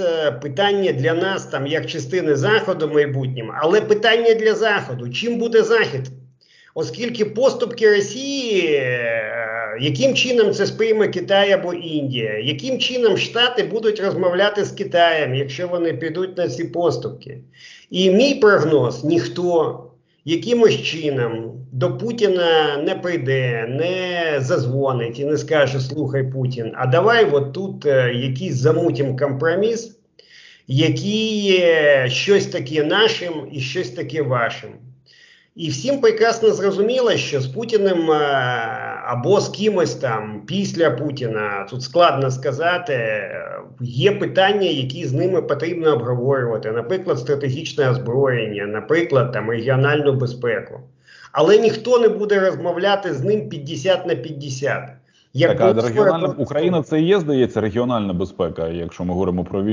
е, питання для нас, там як частини заходу в майбутньому, але питання для заходу: чим буде захід? Оскільки поступки Росії, е, яким чином це сприйме Китай або Індія, яким чином Штати будуть розмовляти з Китаєм, якщо вони підуть на ці поступки? І мій прогноз: ніхто якимось чином до Путіна не прийде, не зазвонить і не скаже: Слухай, Путін, а давай от тут е, якийсь замутім компроміс, який щось таке нашим і щось таке вашим. І всім прекрасно зрозуміло, що з Путіним або з кимось там після Путіна, тут складно сказати, є питання, які з ними потрібно обговорювати, наприклад, стратегічне озброєння, наприклад, там регіональну безпеку. Але ніхто не буде розмовляти з ним 50 на 50. Як Так, а регіональна Україна це і є, здається, регіональна безпека, якщо ми говоримо про війну.